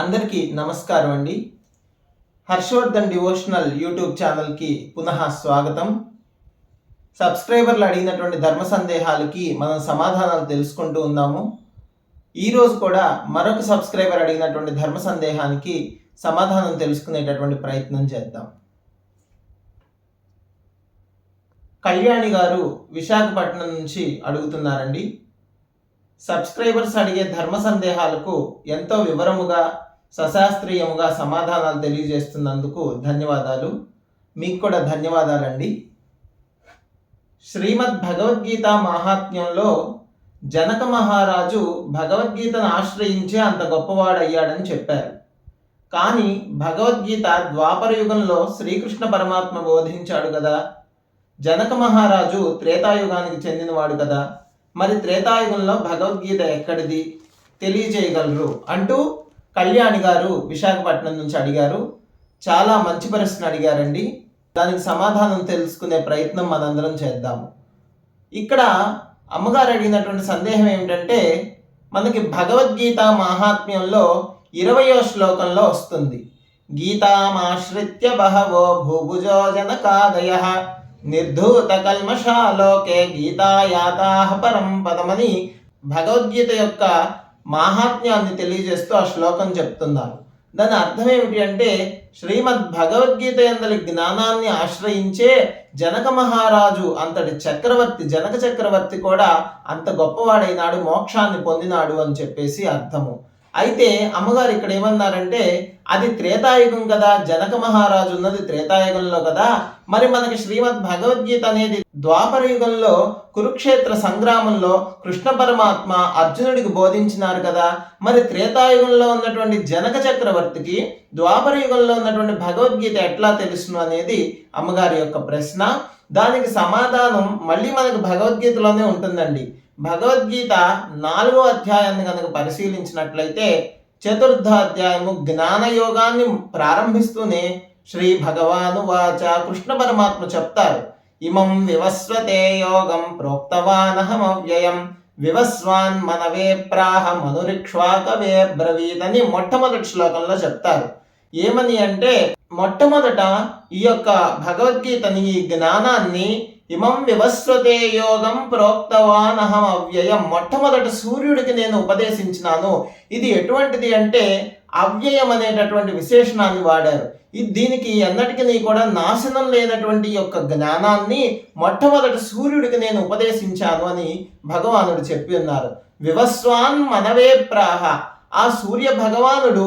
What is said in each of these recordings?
అందరికీ నమస్కారం అండి. హర్షవర్ధన్ డివోషనల్ యూట్యూబ్ ఛానల్కి పునః స్వాగతం. సబ్స్క్రైబర్లు అడిగినటువంటి ధర్మ సందేహాలకి మనం సమాధానాలు తెలుసుకుంటూ ఉన్నాము. ఈరోజు కూడా మరొక సబ్స్క్రైబర్ అడిగినటువంటి ధర్మ సందేహానికి సమాధానం తెలుసుకునేటటువంటి ప్రయత్నం చేద్దాం. కళ్యాణి గారు విశాఖపట్నం నుంచి అడుగుతున్నారండి. సబ్స్క్రైబర్స్ అడిగే ధర్మ సందేహాలకు ఎంతో వివరముగా సశాస్త్రీయముగా సమాధానాలు తెలియజేస్తున్నందుకు ధన్యవాదాలు. మీకు కూడా ధన్యవాదాలండి. శ్రీమద్ భగవద్గీత మహాత్మ్యంలో జనక మహారాజు భగవద్గీతను ఆశ్రయించే అంత గొప్పవాడయ్యాడని చెప్పారు. కానీ భగవద్గీత ద్వాపర యుగంలో శ్రీకృష్ణ పరమాత్మ బోధించాడు కదా. జనక మహారాజు త్రేతాయుగానికి చెందినవాడు కదా. మరి త్రేతాయుగంలో భగవద్గీత ఎక్కడిది? తెలియజేయగలరు అంటూ కళ్యాణి గారు విశాఖపట్నం నుంచి అడిగారు. చాలా మంచి ప్రశ్న అడిగారండి. దానికి సమాధానం తెలుసుకునే ప్రయత్నం మనందరం చేద్దాము. ఇక్కడ అమ్మగారు అడిగినటువంటి సందేహం ఏమిటంటే మనకి భగవద్గీత మాహాత్మ్యంలో ఇరవయో శ్లోకంలో వస్తుంది. గీతామాశ్రిత్య బహవో భూభుజో జనకాదయ నిర్ధూత కల్మషాలోకే గీతాయాతా పరం పదమని భగవద్గీత యొక్క మాహాత్మ్యాన్ని తెలియజేస్తూ ఆ శ్లోకం చెప్తున్నారు. దాని అర్థం ఏమిటి అంటే శ్రీమద్ భగవద్గీత ఎందలి జ్ఞానాన్ని ఆశ్రయించే జనక మహారాజు అంతటి చక్రవర్తి జనక చక్రవర్తి కూడా అంత గొప్పవాడైనాడు మోక్షాన్ని పొందినాడు అని చెప్పేసి అర్థము. అయితే అమ్మగారు ఇక్కడ ఏమన్నారంటే అది త్రేతాయుగం కదా జనక మహారాజు ఉన్నది త్రేతాయుగంలో కదా మరి మనకి శ్రీమద్ భగవద్గీత అనేది ద్వాపర యుగంలో కురుక్షేత్ర సంగ్రామంలో కృష్ణ పరమాత్మ అర్జునుడికి బోధించినారు కదా మరి త్రేతాయుగంలో ఉన్నటువంటి జనక చక్రవర్తికి ద్వాపర యుగంలో ఉన్నటువంటి భగవద్గీత ఎట్లా తెలుసును అనేది అమ్మగారి యొక్క ప్రశ్న. దానికి సమాధానం మళ్ళీ మనకు భగవద్గీతలోనే ఉంటుందండి. భగవద్గీత నాలుగో అధ్యాయాన్ని కనుక పరిశీలించినట్లయితే చతుర్థ అధ్యాయము జ్ఞానయోగాన్ని ప్రారంభిస్తూనే శ్రీ భగవాను వాచ కృష్ణ పరమాత్మ చెప్తారు. ఇమం వివస్వతే యోగం ప్రోక్తవానహమవ్యయం. వివస్వాన్ మనవే ప్రాహ మనురిక్ష్వాకవే అని మొట్టమొదటి శ్లోకంలో చెప్తారు. ఏమని అంటే మొట్టమొదట ఈ యొక్క భగవద్గీతని ఈ జ్ఞానాన్ని ఇమం వివస్వతే యోగం ప్రోక్తవాన్ అహం అవ్యయం. మొట్టమొదట సూర్యుడికి నేను ఉపదేశించినాను. ఇది ఎటువంటిది అంటే అవ్యయం అనేటటువంటి విశేషణాన్ని వాడారు. ఇది దీనికి ఎన్నటికీ కూడా నాశనం లేనటువంటి యొక్క జ్ఞానాన్ని మొట్టమొదటి సూర్యుడికి నేను ఉపదేశించాను అని భగవానుడు చెప్పి ఉన్నారు. వివస్వాన్ మనవే ప్రాహ. ఆ సూర్య భగవానుడు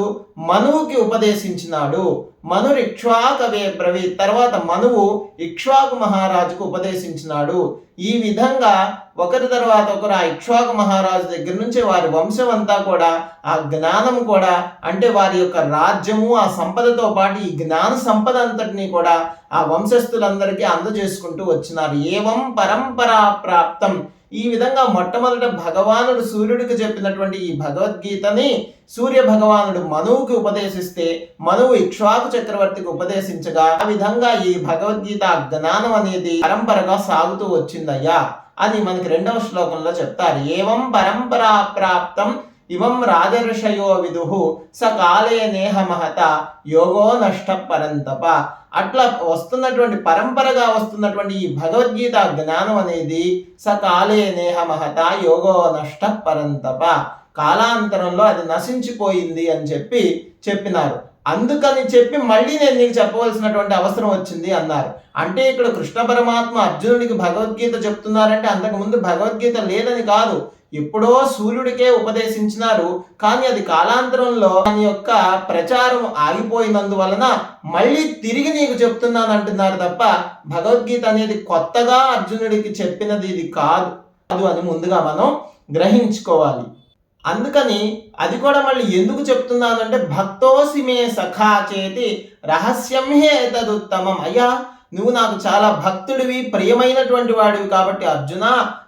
మనువుకి ఉపదేశించినాడు. మను ఇక్ష్వాకవే బ్రవి తర్వాత మనువు ఇక్ష్వాకు మహారాజుకు ఉపదేశించినాడు. ఈ విధంగా ఒకరి తర్వాత ఒకరు ఆ ఇక్ష్వాకు మహారాజు దగ్గర నుంచి వారి వంశం అంతా కూడా ఆ జ్ఞానం కూడా అంటే వారి యొక్క రాజ్యము ఆ సంపదతో పాటు ఈ జ్ఞాన సంపద అంతటినీ కూడా ఆ వంశస్థులందరికీ అందజేసుకుంటూ వచ్చినారు. ఏవం పరంపరా ప్రాప్తం. ఈ విధంగా మొట్టమొదట భగవానుడు సూర్యుడికి చెప్పినటువంటి ఈ భగవద్గీతని సూర్య భగవానుడు మనువుకి ఉపదేశిస్తే మనువు ఇక్ష్వాకు చక్రవర్తికి ఉపదేశించగా ఆ విధంగా ఈ భగవద్గీత జ్ఞానం అనేది పరంపరగా సాగుతూ వచ్చిందయ్యా అని మనకి రెండవ శ్లోకంలో చెప్తారు. ఏవం పరంపరా ప్రాప్తం ఇవం రాజర్షయో విదుహు సకాలే నేహ మహత యోగో నష్ట పరంతప. అట్లా వస్తున్నటువంటి పరంపరగా వస్తున్నటువంటి ఈ భగవద్గీత జ్ఞానం అనేది సకాలే నేహ మహత యోగో నష్ట పరంతప. కాలాంతరంలో అది నశించిపోయింది అని చెప్పి చెప్పినారు. అందుకని చెప్పి మళ్ళీ నేను నీకు చెప్పవలసినటువంటి అవసరం వచ్చింది అన్నారు. అంటే ఇక్కడ కృష్ణ పరమాత్మ అర్జునుడికి భగవద్గీత చెప్తున్నారంటే అంతకుముందు భగవద్గీత లేదని కాదు. ఎప్పుడో సూర్యుడికే ఉపదేశించినారు కానీ అది కాలాంతరంలో దాని యొక్క ప్రచారం ఆగిపోయినందువలన మళ్ళీ తిరిగి నీకు చెప్తున్నాను అంటున్నారు తప్ప భగవద్గీత అనేది కొత్తగా అర్జునుడికి చెప్పినది ఇది కాదు. అని ముందుగా మనం గ్రహించుకోవాలి. అందుకని అది కూడా మళ్ళీ ఎందుకు చెప్తున్నానంటే భక్తోసి మే సఖా చేతి రహస్యం హే తదుత్తమం. అయ్యా నువ్వు నాకు చాలా భక్తుడివి ప్రియమైనటువంటి వాడివి కాబట్టి అర్జున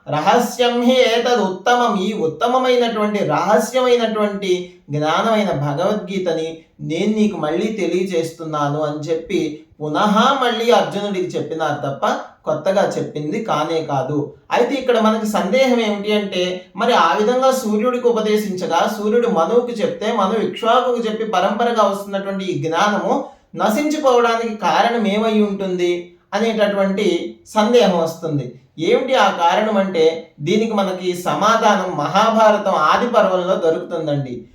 రహస్యం హి ఏతద్ ఉత్తమం. ఈ ఉత్తమమైనటువంటి రహస్యమైనటువంటి జ్ఞానమైన భగవద్గీతని నేను నీకు మళ్ళీ తెలియజేస్తున్నాను అని చెప్పి పునః మళ్ళీ అర్జునుడికి చెప్పినారు తప్ప కొత్తగా చెప్పింది కానే కాదు. అయితే ఇక్కడ మనకి సందేహం ఏమిటి అంటే మరి ఆ విధంగా సూర్యుడికి ఉపదేశించగా సూర్యుడు మనువుకి చెప్తే మను ఇక్ష్వాకుకు చెప్పి పరంపరగా వస్తున్నటువంటి ఈ జ్ఞానము నశించిపోవడానికి కారణం ఏమై ఉంటుంది అనేటటువంటి సందేహం వస్తుంది. ఏమిటి ఆ కారణం అంటే దీనికి మనకి సమాధానం మహాభారతం ఆది పర్వంలో దొరుకుతుందండి.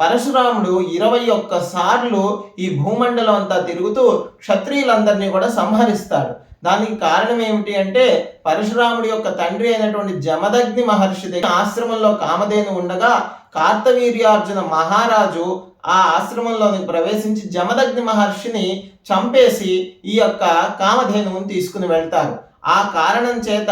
పరశురాముడు ఇరవై ఒక్క సార్లు ఈ భూమండలం అంతా తిరుగుతూ క్షత్రియులందరినీ కూడా సంహరిస్తాడు. దానికి కారణం ఏమిటి అంటే పరశురాముడి యొక్క తండ్రి అయినటువంటి జమదగ్ని మహర్షి దగ్గర ఆశ్రమంలో కామధేను ఉండగా కార్తవీర్యార్జున మహారాజు ఆ ఆశ్రమంలోని ప్రవేశించి జమదగ్ని మహర్షిని చంపేసి ఈ యొక్క కామధేనువును తీసుకుని వెళ్తారు. ఆ కారణం చేత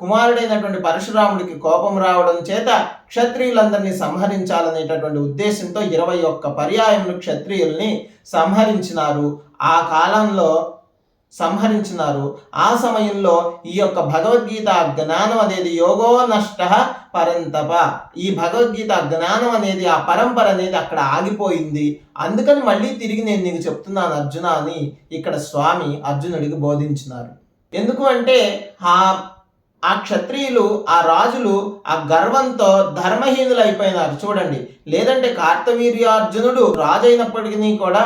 కుమారుడైనటువంటి పరశురాముడికి కోపం రావడం చేత క్షత్రియులందరినీ సంహరించాలనేటటువంటి ఉద్దేశంతో ఇరవై ఒక్క పర్యాయములు క్షత్రియుల్ని సంహరించినారు. ఆ కాలంలో సంహరించినారు. ఆ సమయంలో ఈ యొక్క భగవద్గీత జ్ఞానం అనేది యోగో నష్ట పరంతప. ఈ భగవద్గీత జ్ఞానం అనేది ఆ పరంపర అనేది అక్కడ ఆగిపోయింది. అందుకని మళ్ళీ తిరిగి నేను నీకు చెప్తున్నాను అర్జున అని ఇక్కడ స్వామి అర్జునుడికి బోధించినారు. ఎందుకు అంటే ఆ ఆ క్షత్రియులు ఆ రాజులు ఆ గర్వంతో ధర్మహీనులు అయిపోయినారు చూడండి లేదంటే కార్తవీర్యార్జునుడు రాజు అయినప్పటికీ కూడా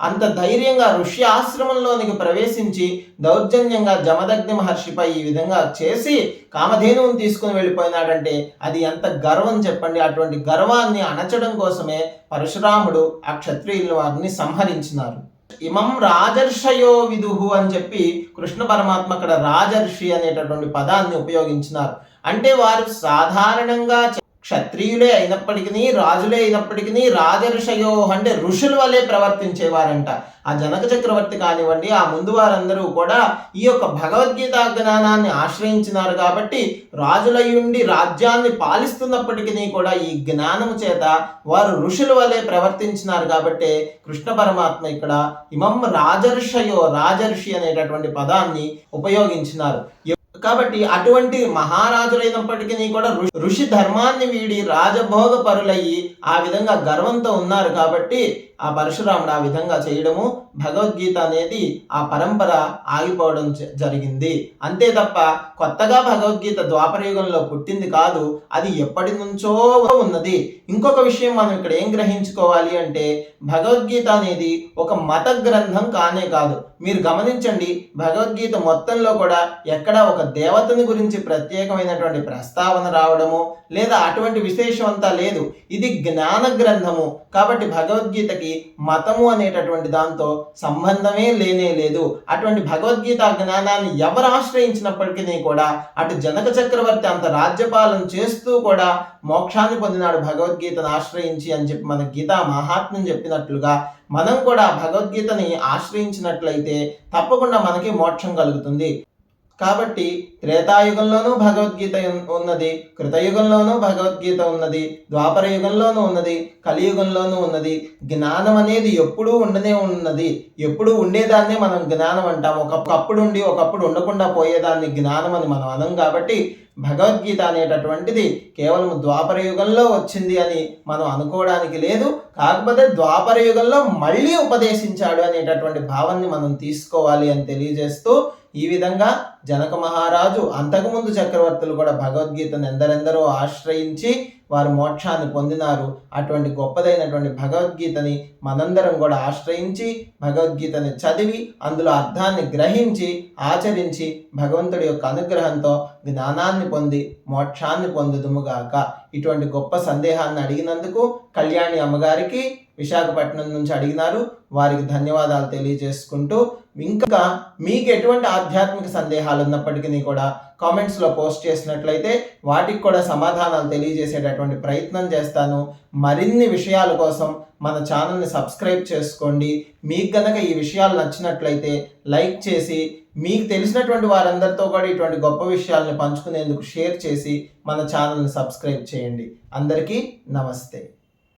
అంత ధైర్యంగా ఋషి ఆశ్రమంలోనికి ప్రవేశించి దౌర్జన్యంగా జమదగ్ని మహర్షిపై ఈ విధంగా చేసి కామధేనువును తీసుకుని వెళ్ళిపోయినాడంటే అది ఎంత గర్వం చెప్పండి. అటువంటి గర్వాన్ని అణచడం కోసమే పరశురాముడు ఆ క్షత్రియుల వారిని సంహరించినారు. ఇమం రాజర్షయో విదుహు అని చెప్పి కృష్ణ పరమాత్మ అక్కడ రాజర్షి అనేటటువంటి పదాన్ని ఉపయోగించినారు. అంటే వారు సాధారణంగా క్షత్రియులే అయినప్పటికీ రాజులే అయినప్పటికీ రాజర్షయో అంటే ఋషుల వలె ప్రవర్తించేవారంట. ఆ జనక చక్రవర్తి కానివ్వండి ఆ ముందు వారందరూ కూడా ఈ యొక్క భగవద్గీత జ్ఞానాన్ని ఆశ్రయించినారు కాబట్టి రాజులయ్యుండి రాజ్యాన్ని పాలిస్తున్నప్పటికీ కూడా ఈ జ్ఞానము చేత వారు ఋషుల వలె ప్రవర్తించినారు కాబట్టి కృష్ణ పరమాత్మ ఇక్కడ ఇమం రాజర్షయో రాజర్షి అనేటటువంటి పదాన్ని ఉపయోగించినారు. కాబట్టి అటువంటి మహారాజులైనప్పటికీ కూడా ఋషి ధర్మాన్ని వీడి రాజభోగ పరులయ్యి ఆ విధంగా గర్వంతో ఉన్నారు కాబట్టి ఆ పరశురాముడు ఆ విధంగా చేయడము భగవద్గీత అనేది ఆ పరంపర ఆగిపోవడం జరిగింది. అంతే తప్ప కొత్తగా భగవద్గీత ద్వాపరయుగంలో పుట్టింది కాదు అది ఎప్పటి నుంచో ఉన్నది. ఇంకొక విషయం మనం ఇక్కడ ఏం గ్రహించుకోవాలి అంటే భగవద్గీత అనేది ఒక మత గ్రంథం కానే కాదు. మీరు గమనించండి భగవద్గీత మొత్తంలో కూడా ఎక్కడ ఒక దేవతని గురించి ప్రత్యేకమైనటువంటి ప్రస్తావన రావడము లేదా అటువంటి విశేషం అంతా లేదు. ఇది జ్ఞాన గ్రంథము. కాబట్టి భగవద్గీతకి మతము అనేటటువంటి దాంతో సంబంధమే లేనే లేదు. అటువంటి భగవద్గీత జ్ఞానాన్ని ఎవరు ఆశ్రయించినప్పటికీ కూడా అటు జనక చక్రవర్తి అంత రాజ్యపాలన చేస్తూ కూడా మోక్షాన్ని పొందినాడు భగవద్గీతను ఆశ్రయించి అని చెప్పి మన గీతా మహాత్మ్యం చెప్పినట్లుగా మనం కూడా భగవద్గీతని ఆశ్రయించినట్లయితే తప్పకుండా మనకి మోక్షం కలుగుతుంది. కాబట్టి త్రేతాయుగంలోనూ భగవద్గీత ఉన్నది కృతయుగంలోనూ భగవద్గీత ఉన్నది ద్వాపర యుగంలోనూ ఉన్నది కలియుగంలోనూ ఉన్నది. జ్ఞానం అనేది ఎప్పుడూ ఉండనే ఉన్నది. ఎప్పుడు ఉండేదాన్నే మనం జ్ఞానం అంటాం. ఒకప్పుడు ఉండి ఒకప్పుడు ఉండకుండా పోయేదాన్ని జ్ఞానం అని మనం అనం కాబట్టి భగవద్గీత అనేటటువంటిది కేవలం ద్వాపర యుగంలో వచ్చింది అని మనం అనుకోవడానికి లేదు. కాకపోతే ద్వాపర యుగంలో మళ్ళీ ఉపదేశించాడు అనేటటువంటి భావాన్ని మనం తీసుకోవాలి అని తెలియజేస్తూ ఈ విధంగా జనక మహారాజు అంతకుముందు చక్రవర్తులు కూడా భగవద్గీతను ఎందరెందరో ఆశ్రయించి వారు మోక్షాన్ని పొందినారు. అటువంటి గొప్పదైనటువంటి భగవద్గీతని మనందరం కూడా ఆశ్రయించి భగవద్గీతని చదివి అందులో అర్థాన్ని గ్రహించి ఆచరించి భగవంతుడి యొక్క అనుగ్రహంతో జ్ఞానాన్ని పొంది మోక్షాన్ని పొందుదుముగాక ఇటువంటి గొప్ప సందేహాన్ని అడిగినందుకు కళ్యాణి అమ్మగారికి విశాఖపట్నం నుంచి అడిగినారు. వారికి ధన్యవాదాలు తెలియజేసుకుంటూ ఇంకా మీకు ఎటువంటి ఆధ్యాత్మిక సందేహాలు ఉన్నప్పటికీ కూడా కామెంట్స్లో పోస్ట్ చేసినట్లయితే వాటికి కూడా సమాధానాలు తెలియజేసేటటువంటి ప్రయత్నం చేస్తాను. మరిన్ని విషయాల కోసం మన ఛానల్ని సబ్స్క్రైబ్ చేసుకోండి. మీకు కనుక ఈ విషయాలు నచ్చినట్లయితే లైక్ చేసి మీకు తెలిసినటువంటి వారందరితో కూడా ఇటువంటి గొప్ప విషయాలను పంచుకునేందుకు షేర్ చేసి మన ఛానల్ని సబ్స్క్రైబ్ చేయండి. అందరికీ నమస్తే.